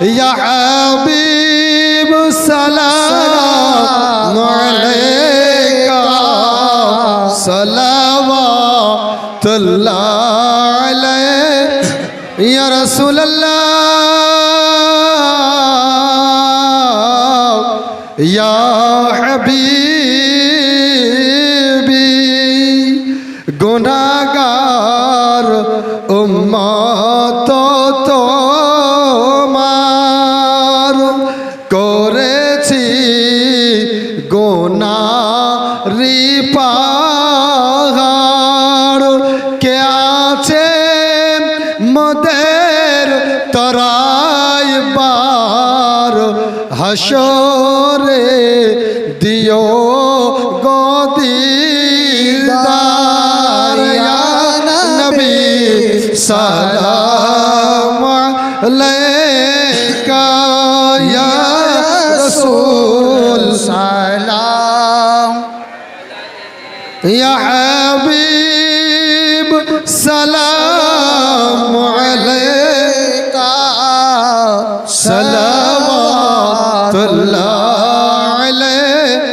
يا حبيب السلام عليك صلوات الله عليك يا رسول الله يا حبيبي গুনাগার উম্মত তোমার গেছি গোনা রিপাহাড়। কে আছে মদের তরাই বার? হাসরে দিও গদিদার নবী সালাম লেকা يا حبيب سلام عليك. صلوات الله عليك.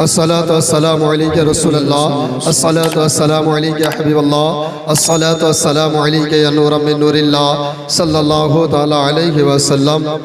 الصلاة والسلام عليك يا رسول الله. الصلاة والسلام عليك يا حبيب الله. الصلاة والسلام عليك يا نور من نور الله. صلى الله تعالى عليه وسلم.